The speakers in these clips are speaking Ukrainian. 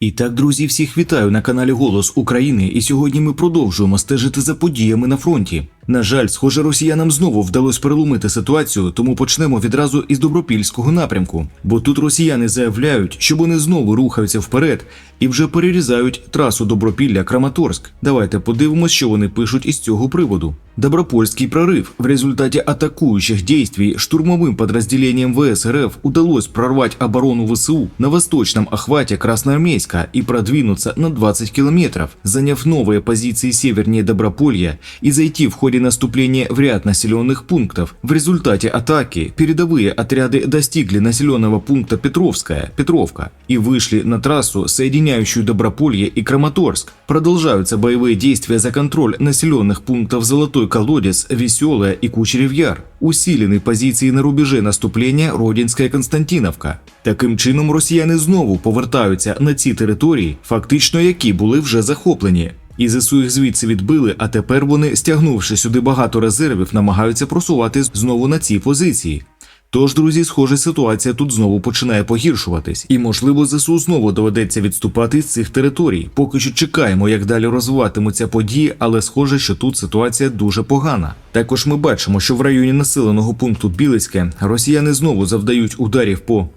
І так, друзі, всіх вітаю на каналі Голос України. І сьогодні ми продовжуємо стежити за подіями на фронті. На жаль, схоже, росіянам знову вдалося переломити ситуацію, тому почнемо відразу із добропільського напрямку. Бо тут росіяни заявляють, що вони знову рухаються вперед і вже перерізають трасу Добропілля Краматорськ. Давайте подивимось, що вони пишуть із цього приводу. Добропольский прорыв. В результате атакующих действий штурмовым подразделением ВС РФ удалось прорвать оборону ВСУ на восточном охвате Красноармейска и продвинуться на 20 километров, заняв новые позиции севернее Доброполья и зайти в ходе наступления в ряд населенных пунктов. В результате атаки передовые отряды достигли населенного пункта Петровская, Петровка, и вышли на трассу, соединяющую Доброполье и Краматорск. Продолжаются боевые действия за контроль населенных пунктов Золотой Колодец, Веселая и Кучерев Яр. Усилены позиції на рубежі наступлення Родінська Константиновка. Таким чином росіяни знову повертаються на ці території, фактично які були вже захоплені. І ЗСУ їх звідси відбили, а тепер вони, стягнувши сюди багато резервів, намагаються просувати знову на ці позиції. Тож, друзі, схоже, ситуація тут знову починає погіршуватись, і можливо ЗСУ знову доведеться відступати з цих територій. Поки що чекаємо, як далі розвиватимуться події, але схоже, що тут ситуація дуже погана. Також ми бачимо, що в районі населеного пункту Білицьке росіяни знову завдають ударів по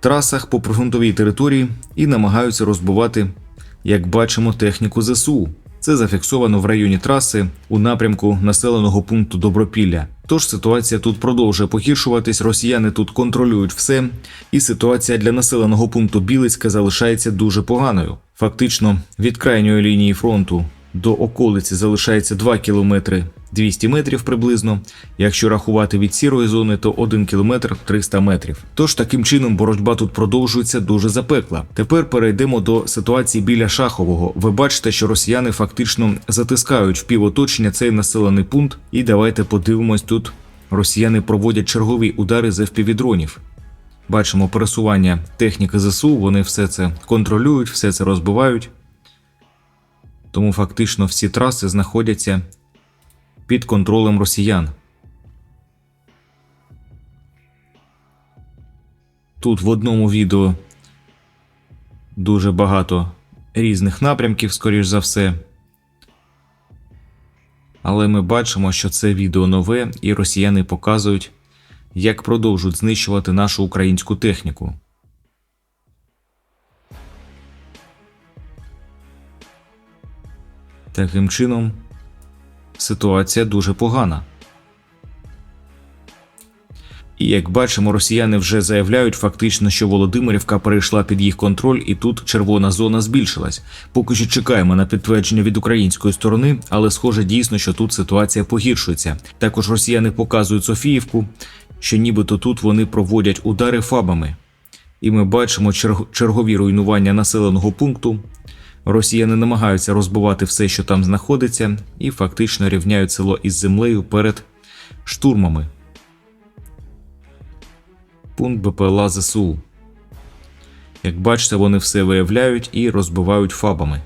трасах по прифронтовій території і намагаються розбивати, як бачимо, техніку ЗСУ. Це зафіксовано в районі траси у напрямку населеного пункту Добропілля. Тож ситуація тут продовжує погіршуватись, росіяни тут контролюють все, і ситуація для населеного пункту Білицька залишається дуже поганою. Фактично, від крайньої лінії фронту до околиці залишається 2 кілометри 200 метрів приблизно. Якщо рахувати від сірої зони, то 1 кілометр 300 метрів. Тож таким чином боротьба тут продовжується дуже запекла. Тепер перейдемо до ситуації біля Шахового. Ви бачите, що росіяни фактично затискають в півоточення цей населений пункт. І давайте подивимось тут. Росіяни проводять чергові удари з FPV-дронів. Бачимо пересування техніки ЗСУ, вони все це контролюють, все це розбивають. Тому фактично всі траси знаходяться під контролем росіян. Тут в одному відео дуже багато різних напрямків, скоріш за все. Але ми бачимо, що це відео нове, і росіяни показують, як продовжують знищувати нашу українську техніку. Таким чином, ситуація дуже погана. І як бачимо, росіяни вже заявляють фактично, що Володимирівка перейшла під їх контроль, і тут червона зона збільшилась. Поки що чекаємо на підтвердження від української сторони, але схоже дійсно, що тут ситуація погіршується. Також росіяни показують Софіївку, що нібито тут вони проводять удари фабами. І ми бачимо чергові руйнування населеного пункту. Росіяни намагаються розбивати все, що там знаходиться, і фактично рівняють село із землею перед штурмами. Пункт БПЛА ЗСУ. Як бачите, вони все виявляють і розбивають фабами.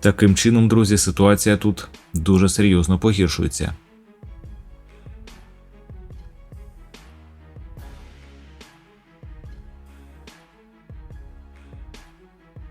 Таким чином, друзі, ситуація тут дуже серйозно погіршується.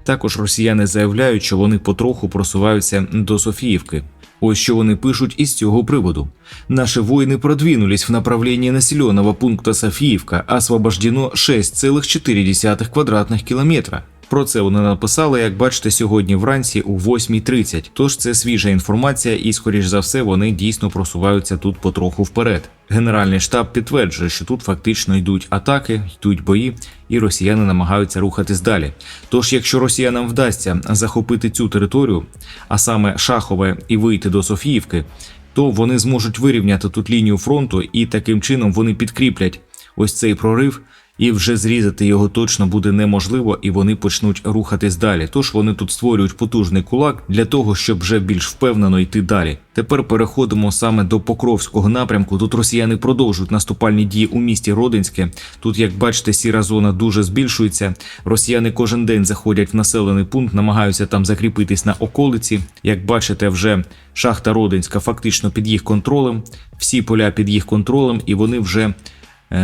Також росіяни заявляють, що вони потроху просуваються до Софіївки. Ось що вони пишуть із цього приводу. Наши воїни продвинулись в направлении населеного пункта Софіївка, освобождено 6,4 квадратних кілометра. Про це вони написали, як бачите, сьогодні вранці о 8.30. Тож це свіжа інформація, і, скоріш за все, вони дійсно просуваються тут потроху вперед. Генеральний штаб підтверджує, що тут фактично йдуть атаки, йдуть бої, і росіяни намагаються рухатись далі. Тож, якщо росіянам вдасться захопити цю територію, а саме Шахове, і вийти до Софіївки, то вони зможуть вирівняти тут лінію фронту, і таким чином вони підкріплять ось цей прорив. І вже зрізати його точно буде неможливо, і вони почнуть рухатись далі. Тож вони тут створюють потужний кулак для того, щоб вже більш впевнено йти далі. Тепер переходимо саме до Покровського напрямку. Тут росіяни продовжують наступальні дії у місті Родинське. Тут, як бачите, сіра зона дуже збільшується. Росіяни кожен день заходять в населений пункт, намагаються там закріпитись на околиці. Як бачите, вже шахта Родинська фактично під їх контролем, всі поля під їх контролем, і вони вже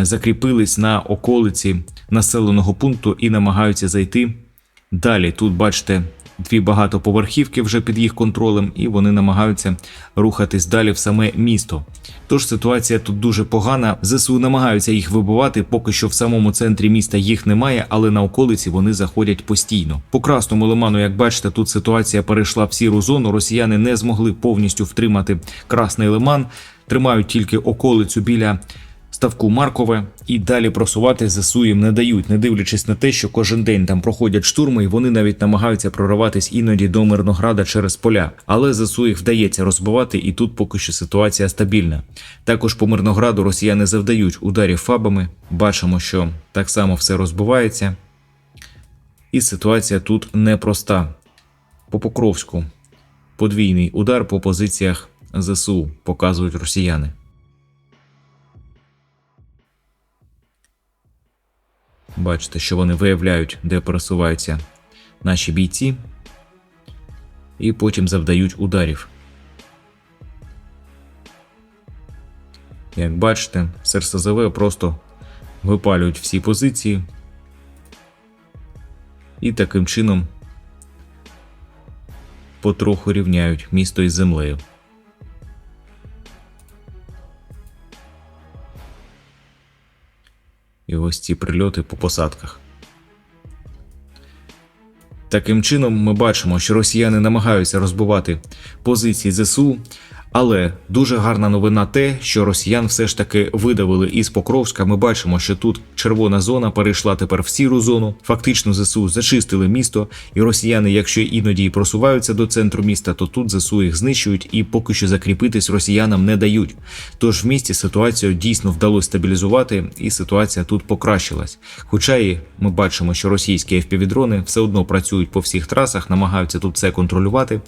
закріпились на околиці населеного пункту і намагаються зайти далі. Тут бачите. Дві багатоповерхівки вже під їх контролем, і вони намагаються рухатись далі в саме місто. Тож ситуація тут дуже погана. ЗСУ намагаються їх вибивати, поки що в самому центрі міста їх немає, але на околиці вони заходять постійно. По красному лиману, як бачите, тут ситуація перейшла в сіру зону. Росіяни не змогли повністю втримати красний лиман, тримають тільки околицю біля. Ставку Маркове і далі просувати ЗСУ їм не дають, не дивлячись на те, що кожен день там проходять штурми, і вони навіть намагаються прориватись іноді до Мирнограда через поля. Але ЗСУ їх вдається розбивати, і тут поки що ситуація стабільна. Також по Мирнограду росіяни завдають ударів фабами. Бачимо, що так само все розбивається. І ситуація тут непроста. По Покровську подвійний удар по позиціях ЗСУ показують росіяни. Бачите, що вони виявляють, де пересуваються наші бійці, і потім завдають ударів. Як бачите, СРСЗВ просто випалюють всі позиції і таким чином потроху рівняють місто із землею. І ось ці прильоти по посадках. Таким чином, ми бачимо, що росіяни намагаються розбивати позиції ЗСУ, але дуже гарна новина те, що росіян все ж таки видавили із Покровська. Ми бачимо, що тут червона зона перейшла тепер в сіру зону. Фактично, ЗСУ зачистили місто, і росіяни, якщо іноді і просуваються до центру міста, то тут ЗСУ їх знищують і поки що закріпитись росіянам не дають. Тож в місті ситуацію дійсно вдалося стабілізувати, і ситуація тут покращилась. Хоча і ми бачимо, що російські FPV-дрони все одно працюють по всіх трасах, намагаються тут все контролювати,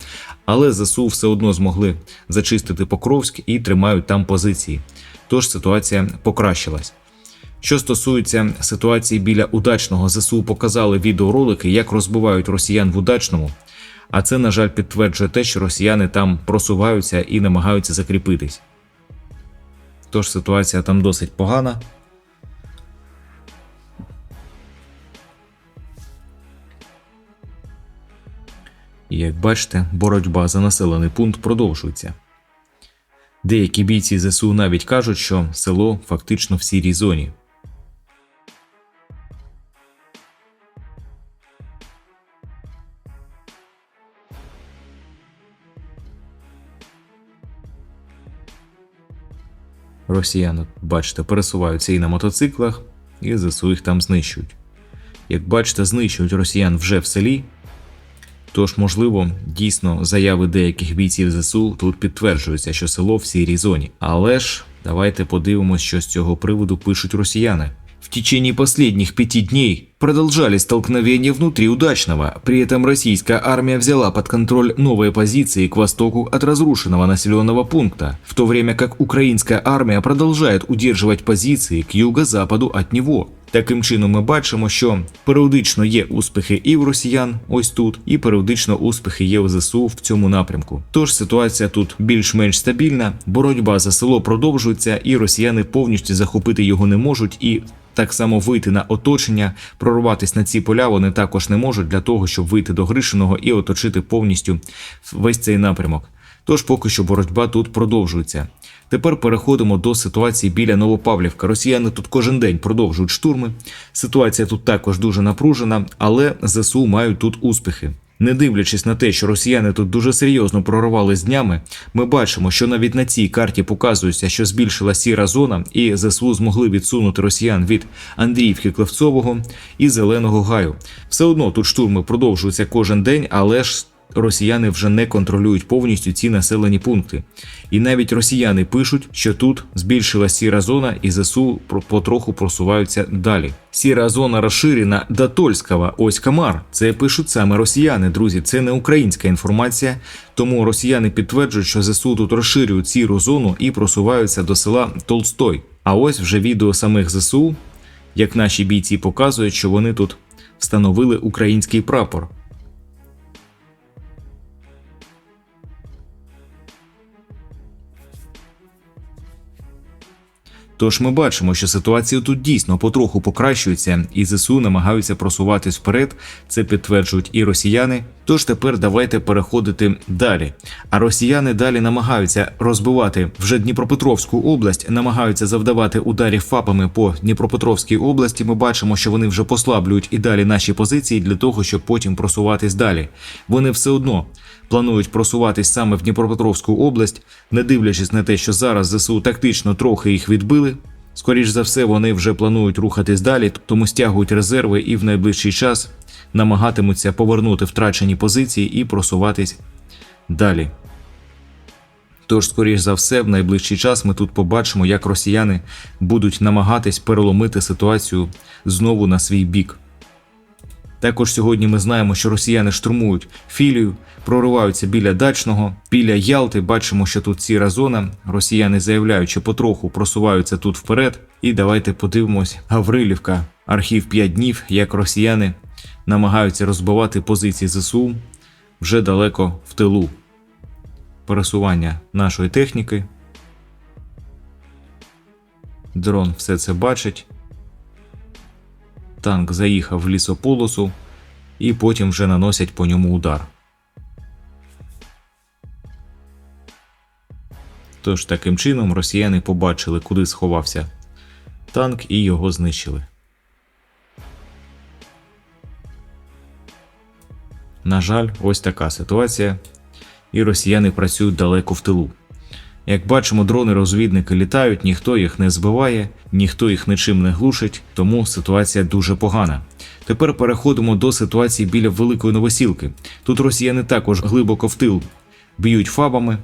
але ЗСУ все одно змогли зачистити Покровськ і тримають там позиції. Тож ситуація покращилась. Що стосується ситуації біля удачного, ЗСУ показали відеоролики, як розбивають росіян в удачному. А це, на жаль, підтверджує те, що росіяни там просуваються і намагаються закріпитись. Тож ситуація там досить погана. І як бачите, боротьба за населений пункт продовжується. Деякі бійці ЗСУ навіть кажуть, що село фактично в сірій зоні. Росіяни, бачите, пересуваються і на мотоциклах, і ЗСУ їх там знищують. Як бачите, знищують росіян вже в селі. Тож, можливо, дійсно заяви деяких бійців ЗСУ тут підтверджуються, що село в сірій зоні. Але ж давайте подивимось, що з цього приводу пишуть росіяни. В течение последних пяти дней продолжались столкновения внутри Удачного. При этом российская армия взяла под контроль новые позиции к востоку от разрушенного населенного пункта, в то время как украинская армия продолжает удерживать позиции к юго-западу от него. Таким чином, ми бачимо, що періодично є успіхи і в росіян, ось тут, і періодично успіхи є в ЗСУ в цьому напрямку. Тож ситуація тут більш-менш стабільна, боротьба за село продовжується, і росіяни повністю захопити його не можуть і. Так само вийти на оточення, прорватися на ці поля вони також не можуть для того, щоб вийти до Гришиного і оточити повністю весь цей напрямок. Тож поки що боротьба тут продовжується. Тепер переходимо до ситуації біля Новопавлівка. Росіяни тут кожен день продовжують штурми. Ситуація тут також дуже напружена, але ЗСУ мають тут успіхи. Не дивлячись на те, що росіяни тут дуже серйозно прорвали з днями, ми бачимо, що навіть на цій карті показується, що збільшила сіра зона, і ЗСУ змогли відсунути росіян від Андріївки Клевцового і Зеленого Гаю. Все одно тут штурми продовжуються кожен день, але ж росіяни вже не контролюють повністю ці населені пункти. І навіть росіяни пишуть, що тут збільшила сіра зона, і ЗСУ потроху просуваються далі. Сіра зона розширена до Тольського, ось Камар. Це пишуть саме росіяни, друзі. Це не українська інформація. Тому росіяни підтверджують, що ЗСУ тут розширюють сіру зону і просуваються до села Толстой. А ось вже відео самих ЗСУ, як наші бійці показують, що вони тут встановили український прапор. Тож ми бачимо, що ситуація тут дійсно потроху покращується, і ЗСУ намагаються просуватись вперед. Це підтверджують і росіяни. Тож тепер давайте переходити далі. А росіяни далі намагаються розбивати вже Дніпропетровську область, намагаються завдавати ударів ФАПами по Дніпропетровській області. Ми бачимо, що вони вже послаблюють і далі наші позиції для того, щоб потім просуватись далі. Вони все одно планують просуватись саме в Дніпропетровську область, не дивлячись на те, що зараз ЗСУ тактично трохи їх відбили. Скоріш за все, вони вже планують рухатись далі, тому стягують резерви і в найближчий час намагатимуться повернути втрачені позиції і просуватись далі. Тож, скоріш за все, в найближчий час ми тут побачимо, як росіяни будуть намагатись переломити ситуацію знову на свій бік. Також сьогодні ми знаємо, що росіяни штурмують філію, прориваються біля дачного, біля Ялти. Бачимо, що тут сіра зона. Росіяни заявляють, що потроху просуваються тут вперед. І давайте подивимось Гаврилівка, архів 5 днів, як росіяни намагаються розбивати позиції ЗСУ вже далеко в тилу. Пересування нашої техніки. Дрон все це бачить. Танк заїхав в лісополосу і потім вже наносять по ньому удар. Тож таким чином росіяни побачили, куди сховався танк, і його знищили. На жаль, ось така ситуація, і росіяни працюють далеко в тилу. Як бачимо, дрони-розвідники літають, ніхто їх не збиває, ніхто їх нічим не глушить, тому ситуація дуже погана. Тепер переходимо до ситуації біля Великої Новосілки. Тут росіяни також глибоко в тил б'ють фабами.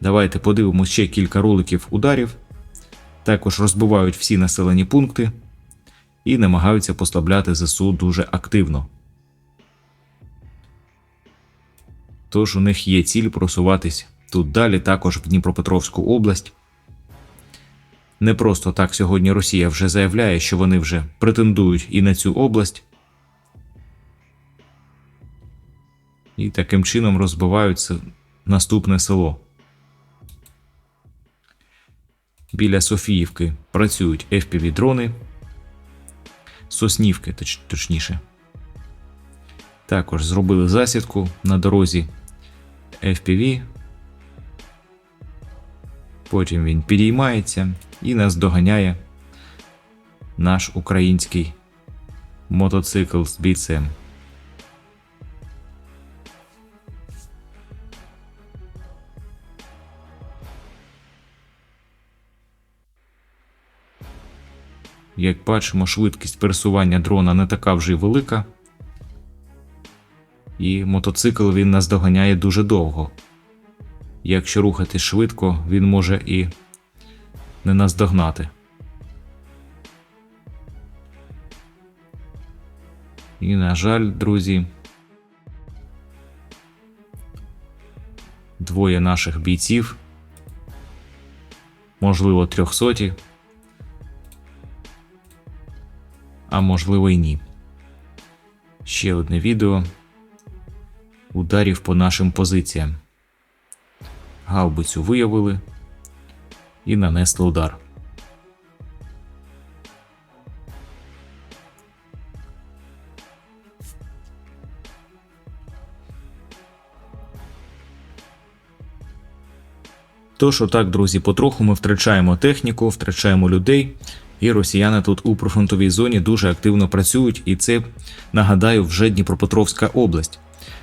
Давайте подивимося ще кілька роликів ударів. Також розбивають всі населені пункти і намагаються послабляти ЗСУ дуже активно. Тож у них є ціль просуватись тут далі, також в Дніпропетровську область. Не просто так сьогодні Росія вже заявляє, що вони вже претендують і на цю область. І таким чином розбиваються наступне село. Біля Софіївки працюють fpv дрони Соснівки, точ, точніше. Також зробили засідку на дорозі FPV. Потім він підіймається і нас доганяє наш український мотоцикл з бійцем. Як бачимо, швидкість пересування дрона не така вже й велика. І мотоцикл він нас доганяє дуже довго. Якщо рухатись швидко, він може і не наздогнати. І, на жаль, друзі, двоє наших бійців, можливо, трьохсоті, а можливо й ні. Ще одне відео ударів по нашим позиціям. Гаубицю виявили і нанесли удар. Тож, отак, друзі, потроху ми втрачаємо техніку, втрачаємо людей, і росіяни тут у прифронтовій зоні дуже активно працюють, і це нагадаю вже Дніпропетровська область.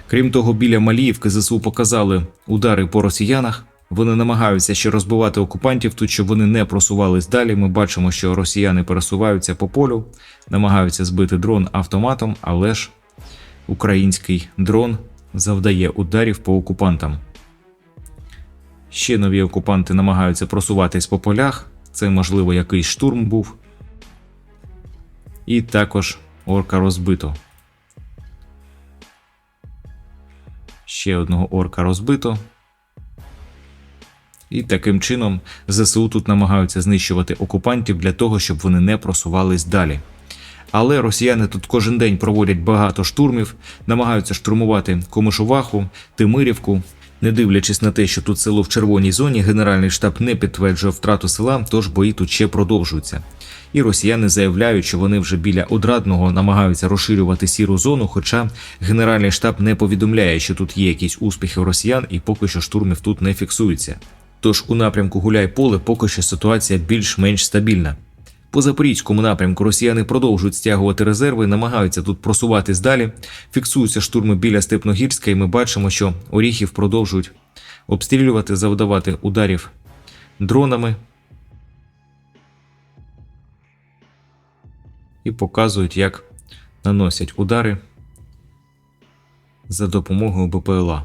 Крім того, біля Маліївки ЗСУ показали удари по росіянах. Вони намагаються ще розбивати окупантів тут, щоб вони не просувались далі. Ми бачимо, що росіяни пересуваються по полю, намагаються збити дрон автоматом, але ж український дрон завдає ударів по окупантам. Ще нові окупанти намагаються просуватись по полях. Це, можливо, якийсь штурм був. І також орка розбито. Ще одного орка розбито. І таким чином ЗСУ тут намагаються знищувати окупантів для того, щоб вони не просувались далі. Але росіяни тут кожен день проводять багато штурмів, намагаються штурмувати Комишуваху, Тимирівку, Не дивлячись на те, що тут село в червоній зоні, генеральний штаб не підтверджує втрату села, тож бої тут ще продовжуються. І росіяни заявляють, що вони вже біля одрадного намагаються розширювати сіру зону. Хоча генеральний штаб не повідомляє, що тут є якісь успіхи росіян, і поки що штурмів тут не фіксується. Тож у напрямку Гуляй-Поле поки що ситуація більш-менш стабільна. По запорізькому напрямку росіяни продовжують стягувати резерви, намагаються тут просуватись далі. Фіксуються штурми біля Степногірська, і ми бачимо, що Оріхів продовжують обстрілювати, завдавати ударів дронами. І показують, як наносять удари за допомогою БПЛА.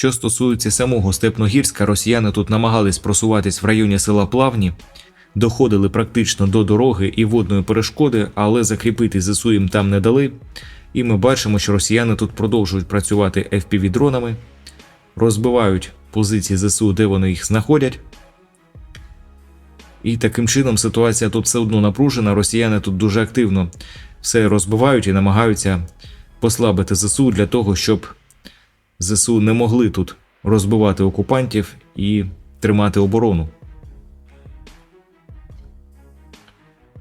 Що стосується самого Степногірська, росіяни тут намагались просуватись в районі села Плавні, доходили практично до дороги і водної перешкоди, але закріпити ЗСУ їм там не дали. І ми бачимо, що росіяни тут продовжують працювати FPV-дронами, розбивають позиції ЗСУ, де вони їх знаходять. І таким чином ситуація тут все одно напружена. Росіяни тут дуже активно все розбивають і намагаються послабити ЗСУ для того, щоб ЗСУ не могли тут розбивати окупантів і тримати оборону.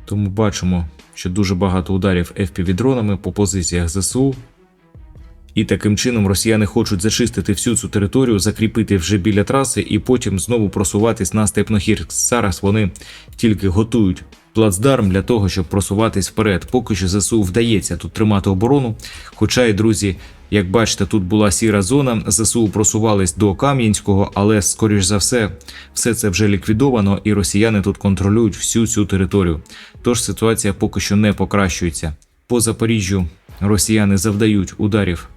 Тому бачимо, що дуже багато ударів FPV-дронами по позиціях ЗСУ. І таким чином росіяни хочуть зачистити всю цю територію, закріпити вже біля траси і потім знову просуватись на Степногірськ. Зараз вони тільки готують плацдарм для того, щоб просуватись вперед. Поки що ЗСУ вдається тут тримати оборону. Хоча і друзі, як бачите, тут була сіра зона. ЗСУ просувались до Кам'янського, але скоріш за все, все це вже ліквідовано, і росіяни тут контролюють всю цю територію. Тож ситуація поки що не покращується. По Запоріжжю росіяни завдають ударів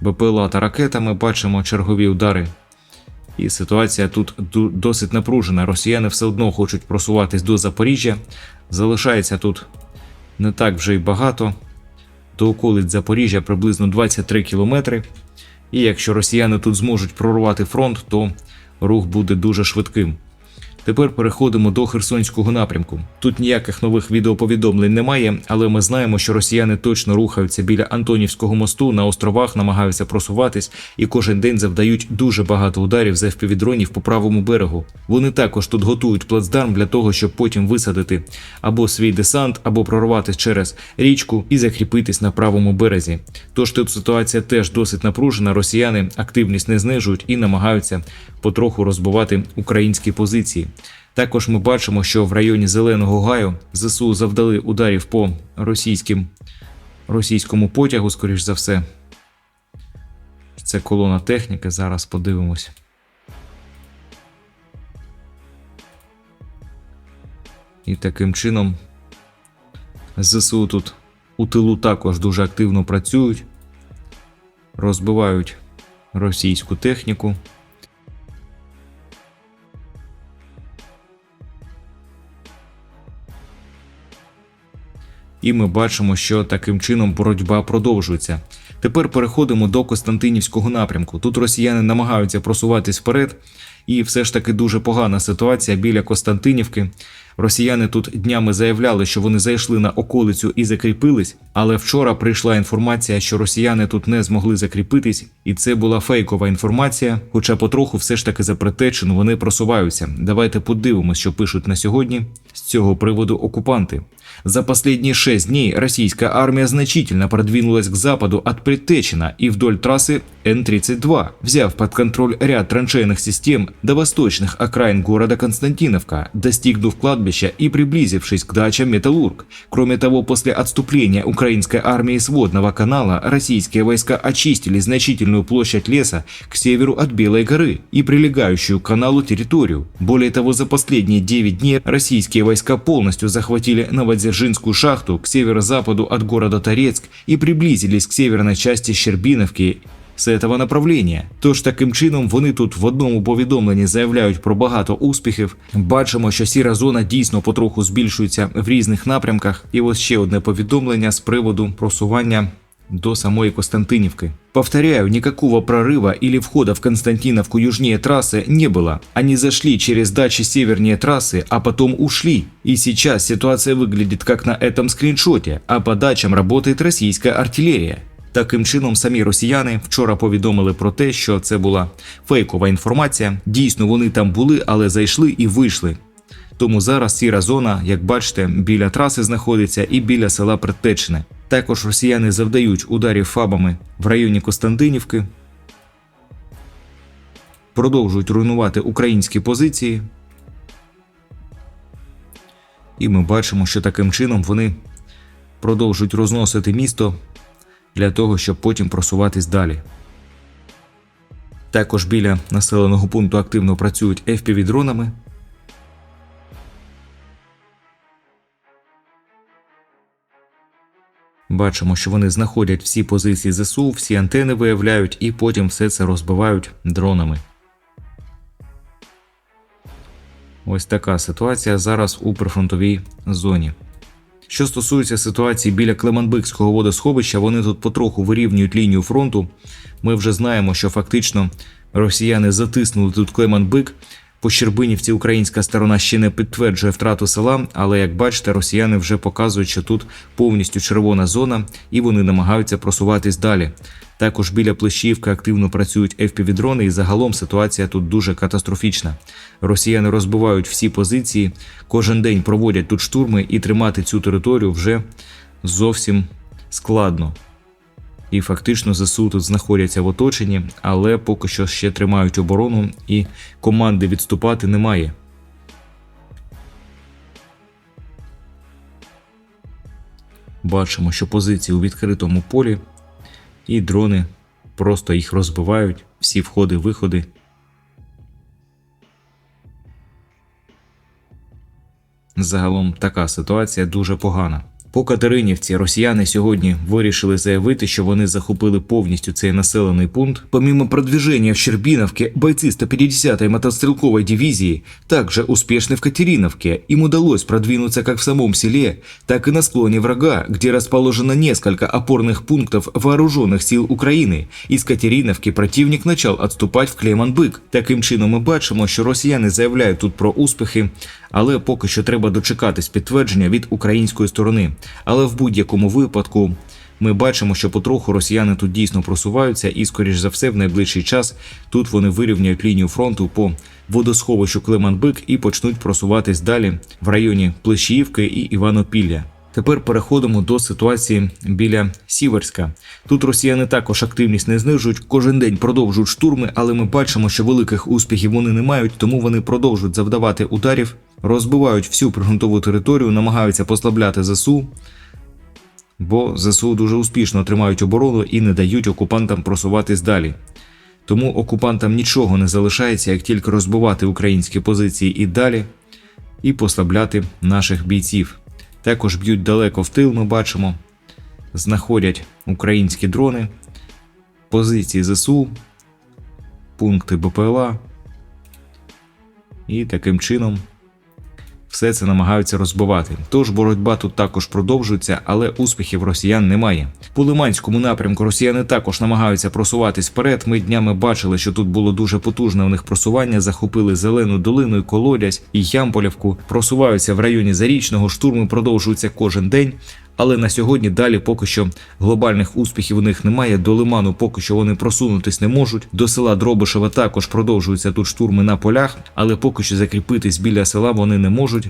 БПЛА та ракетами. Бачимо чергові удари. І ситуація тут досить напружена. Росіяни все одно хочуть просуватись до Запоріжжя. Залишається тут не так вже й багато. До околиць Запоріжжя приблизно 23 кілометри. І якщо росіяни тут зможуть прорвати фронт, то рух буде дуже швидким. Тепер переходимо до Херсонського напрямку. Тут ніяких нових відеоповідомлень немає, але ми знаємо, що росіяни точно рухаються біля Антонівського мосту на островах, намагаються просуватись і кожен день завдають дуже багато ударів з FPV-дронів по правому берегу. Вони також тут готують плацдарм для того, щоб потім висадити або свій десант, або прорватися через річку і закріпитись на правому березі. Тож тут ситуація теж досить напружена. Росіяни активність не знижують і намагаються потроху розбивати українські позиції. Також ми бачимо, що в районі Зеленого Гаю ЗСУ завдали ударів по російським, російському потягу, скоріш за все. Це колона техніки. Зараз подивимось. І таким чином ЗСУ тут у тилу також дуже активно працюють, розбивають російську техніку. І ми бачимо, що таким чином боротьба продовжується. Тепер переходимо до Костянтинівського напрямку. Тут росіяни намагаються просуватись вперед, і все ж таки дуже погана ситуація біля Костянтинівки. Росіяни тут днями заявляли, що вони зайшли на околицю і закріпились, але вчора прийшла інформація, що росіяни тут не змогли закріпитись, і це була фейкова інформація. Хоча потроху все ж таки за предтечину вони просуваються. Давайте подивимось, що пишуть на сьогодні з цього приводу окупанти. За последние шесть дней российская армия значительно продвинулась к западу от Предтечина и вдоль трассы Н-32, взяв под контроль ряд траншейных систем до восточных окраин города Константиновка, достигнув кладбища и приблизившись к дачам Металлург. Кроме того, после отступления украинской армии с водного канала, российские войска очистили значительную площадь леса к северу от Белой горы и прилегающую к каналу территорию. Более того, за последние 9 дней российские войска полностью захватили Новодзержинскую шахту к северо-западу от города Торецк и приблизились к северной части Щербиновки з этого направлення. Тож таким чином вони тут в одному повідомленні заявляють про багато успіхів. Бачимо, що сіра зона дійсно потроху збільшується в різних напрямках. І ось ще одне повідомлення з приводу просування до самої Константинівки. Повторяю, никакого прорыва или входа в Константиновку южнее трассы не было. Они зашли через дачи севернее трассы, а потом ушли. И сейчас ситуация выглядит как на этом скриншоте, а по дачам работает российская артиллерия. Таким чином, самі росіяни вчора повідомили про те, що це була фейкова інформація. Дійсно, вони там були, але зайшли і вийшли. Тому зараз сіра зона, як бачите, біля траси знаходиться і біля села Предтечне. Також росіяни завдають ударів фабами в районі Костянтинівки, продовжують руйнувати українські позиції. І ми бачимо, що таким чином вони продовжують розносити місто для того, щоб потім просуватись далі. Також біля населеного пункту активно працюють FPV-дронами. Бачимо, що вони знаходять всі позиції ЗСУ, всі антени виявляють і потім все це розбивають дронами. Ось така ситуація зараз у прифронтовій зоні. Що стосується ситуації біля Клеманбикського водосховища, вони тут потроху вирівнюють лінію фронту. Ми вже знаємо, що фактично росіяни затиснули тут Клеманбик. По Щербинівці українська сторона ще не підтверджує втрату села, але як бачите, росіяни вже показують, що тут повністю червона зона, і вони намагаються просуватись далі. Також біля Плещівки активно працюють FPV-дрони, і загалом ситуація тут дуже катастрофічна. Росіяни розбивають всі позиції, кожен день проводять тут штурми, і тримати цю територію вже зовсім складно. І фактично ЗСУ тут знаходяться в оточенні, але поки що ще тримають оборону, і команди відступати немає. Бачимо, що позиції у відкритому полі, і дрони просто їх розбивають, всі входи-виходи. Загалом така ситуація дуже погана. По Катеринівці росіяни сьогодні вирішили заявити, що вони захопили повністю цей населений пункт. Помимо продвижения в Щербиновке, бойцы 150-й мотострелковой дивизии также успешны в Катериновке. Им удалось продвинуться как в самом селе, так и на склоне врага, где расположено несколько опорных пунктов вооруженных сил України. Із Катериновки противник почав отступать в Клеманбик. Таким чином ми бачимо, що росіяни заявляють тут про успіхи, але поки що треба дочекатись підтвердження від української сторони. Але в будь-якому випадку ми бачимо, що потроху росіяни тут дійсно просуваються, і, скоріш за все, в найближчий час тут вони вирівняють лінію фронту по водосховищу Клеманбик і почнуть просуватись далі в районі Плещіївки і Іванопілля. Тепер переходимо до ситуації біля Сіверська. Тут росіяни також активність не знижують, кожен день продовжують штурми, але ми бачимо, що великих успіхів вони не мають, тому вони продовжують завдавати ударів, розбивають всю пригрунтову територію, намагаються послабляти ЗСУ, бо ЗСУ дуже успішно тримають оборону і не дають окупантам просуватись далі. Тому окупантам нічого не залишається, як тільки розбивати українські позиції і далі, і послабляти наших бійців. Також б'ють далеко в тил, ми бачимо, знаходять українські дрони, позиції ЗСУ, пункти БПЛА. І таким чином все це намагаються розбивати. Тож боротьба тут також продовжується, але успіхів росіян немає. По Лиманському напрямку росіяни також намагаються просуватись вперед. Ми днями бачили, що тут було дуже потужне у них просування. Захопили зелену долину, і колодязь і Ямполівку. Просуваються в районі Зарічного. Штурми продовжуються кожен день. Але на сьогодні далі поки що глобальних успіхів у них немає. До лиману поки що вони просунутись не можуть. До села Дробишева також продовжуються тут штурми на полях, але поки що закріпитись біля села вони не можуть.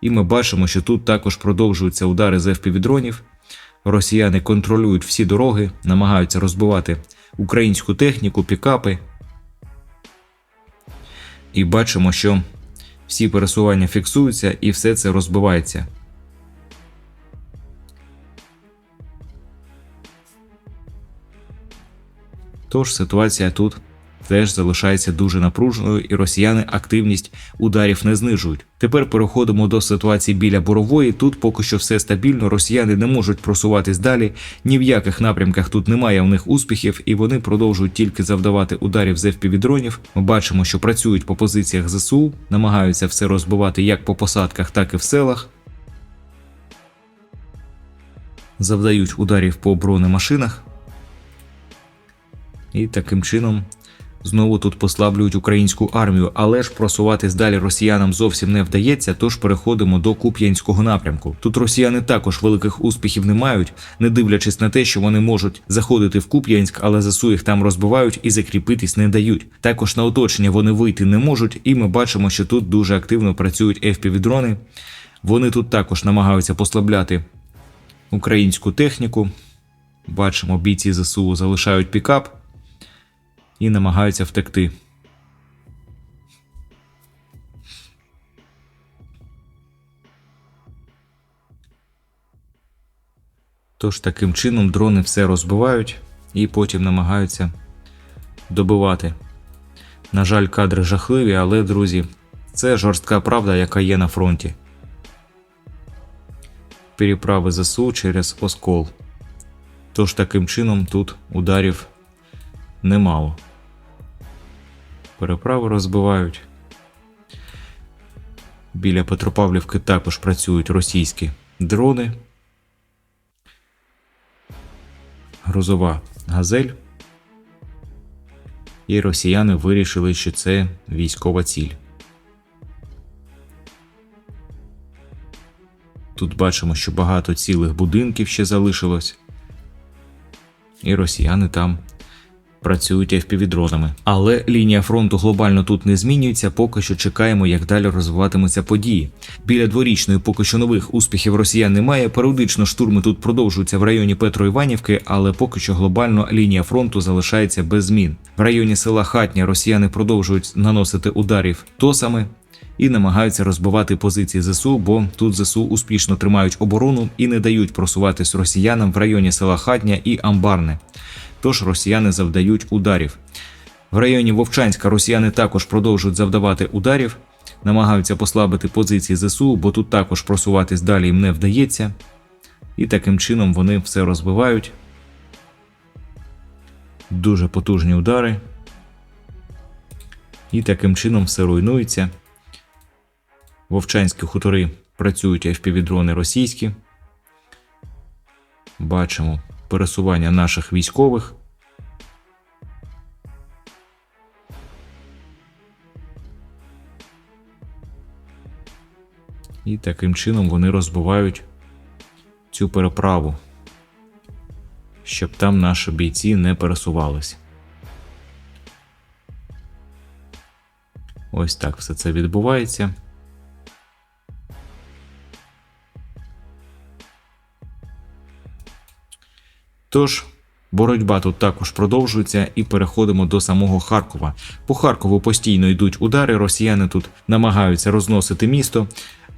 І ми бачимо, що тут також продовжуються удари з FPV-дронів. Росіяни контролюють всі дороги, намагаються розбивати українську техніку, пікапи. І бачимо, що всі пересування фіксуються і все це розбивається. Тож ситуація тут теж залишається дуже напруженою, і росіяни активність ударів не знижують. Тепер переходимо до ситуації біля борової. Тут поки що все стабільно. Росіяни не можуть просуватись далі. Ні в яких напрямках тут немає у них успіхів, і вони продовжують тільки завдавати ударів з FPV-дронів. Ми бачимо, що працюють по позиціях ЗСУ, намагаються все розбивати як по посадках, так і в селах. завдають ударів по бронемашинах. І таким чином знову тут послаблюють українську армію, але ж просуватись далі росіянам зовсім не вдається, тож переходимо до Куп'янського напрямку. Тут росіяни також великих успіхів не мають, не дивлячись на те, що вони можуть заходити в Куп'янськ, але ЗСУ їх там розбивають і закріпитись не дають. Також на оточення вони вийти не можуть, і ми бачимо, що тут дуже активно працюють FPV-дрони. Вони тут також намагаються послабляти українську техніку. Бачимо, бійці ЗСУ залишають пікап і намагаються втекти. Тож таким чином дрони все розбивають і потім намагаються добивати. На жаль, кадри жахливі, але, друзі, це жорстка правда, яка є на фронті. Переправи ЗСУ через Оскол. Тож таким чином тут ударів немало. Переправи розбивають. Біля Петропавлівки також працюють російські дрони. Грузова газель. І росіяни вирішили, що це військова ціль. Тут бачимо, що багато цілих будинків ще залишилось. І росіяни там працюють FPV-дронами. Але лінія фронту глобально тут не змінюється, поки що чекаємо, як далі розвиватимуться події. Біля дворічної поки що нових успіхів росіян немає. Періодично штурми тут продовжуються в районі Петро-Іванівки, але поки що глобально лінія фронту залишається без змін. В районі села Хатня росіяни продовжують наносити ударів тосами. І намагаються розбивати позиції ЗСУ, бо тут ЗСУ успішно тримають оборону і не дають просуватись росіянам в районі села Хатня і Амбарне тож росіяни завдають ударів. В районі Вовчанська росіяни також продовжують завдавати ударів, намагаються послабити позиції ЗСУ, бо тут також просуватись далі їм не вдається. І таким чином вони все розбивають. Дуже потужні удари. І таким чином все руйнується. Вовчанські хутори працюють FPV-дрони російські. Бачимо пересування наших військових. І таким чином вони розбивають цю переправу, щоб там наші бійці не пересувалися. Ось так все це відбувається. Тож, боротьба тут також продовжується і переходимо до самого Харкова. По Харкову постійно йдуть удари, росіяни тут намагаються розносити місто.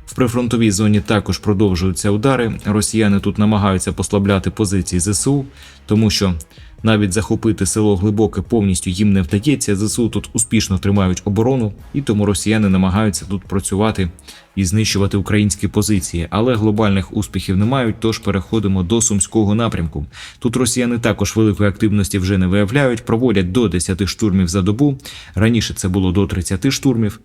В прифронтовій зоні також продовжуються удари. Росіяни тут намагаються послабляти позиції ЗСУ, тому що навіть захопити село глибоке повністю їм не вдається. ЗСУ тут успішно тримають оборону, і тому росіяни намагаються тут працювати і знищувати українські позиції. Але глобальних успіхів не мають. Тож переходимо до сумського напрямку. Тут росіяни також великої активності вже не виявляють, проводять до 10 штурмів за добу. Раніше це було до 30 штурмів.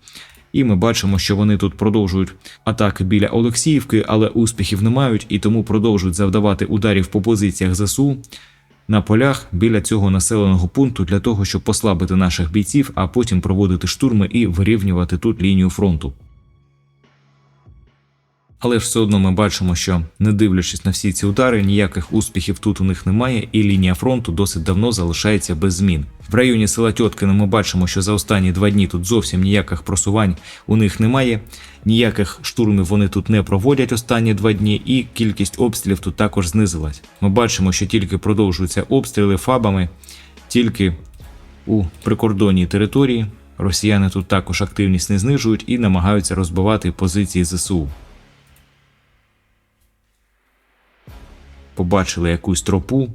І ми бачимо, що вони тут продовжують атаки біля Олексіївки, але успіхів не мають і тому продовжують завдавати ударів по позиціях ЗСУ на полях біля цього населеного пункту для того, щоб послабити наших бійців, а потім проводити штурми і вирівнювати тут лінію фронту. Але ж все одно ми бачимо, що не дивлячись на всі ці удари, ніяких успіхів тут у них немає, і лінія фронту досить давно залишається без змін. В районі села Тьоткине ми бачимо, що за останні два дні тут зовсім ніяких просувань у них немає, ніяких штурмів вони тут не проводять останні два дні, і кількість обстрілів тут також знизилась. Ми бачимо, що тільки продовжуються обстріли фабами, тільки у прикордонній території. Росіяни тут також активність не знижують і намагаються розбивати позиції ЗСУ. Побачили якусь тропу,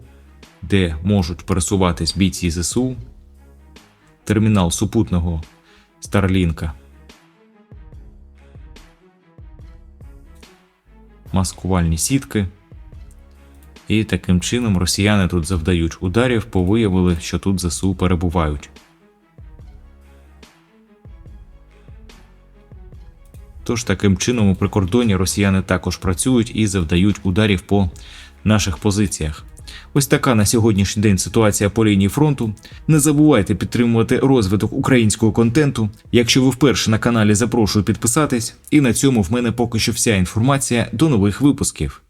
де можуть пересуватись бійці ЗСУ, термінал супутного Старлінка. Маскувальні сітки. І таким чином росіяни тут завдають ударів, бо виявили, що тут ЗСУ перебувають. Тож таким чином у прикордоні росіяни також працюють і завдають ударів по наших позиціях. Ось така на сьогоднішній день ситуація по лінії фронту. Не забувайте підтримувати розвиток українського контенту. Якщо ви вперше на каналі, запрошую підписатись. І на цьому в мене поки що вся інформація. До нових випусків.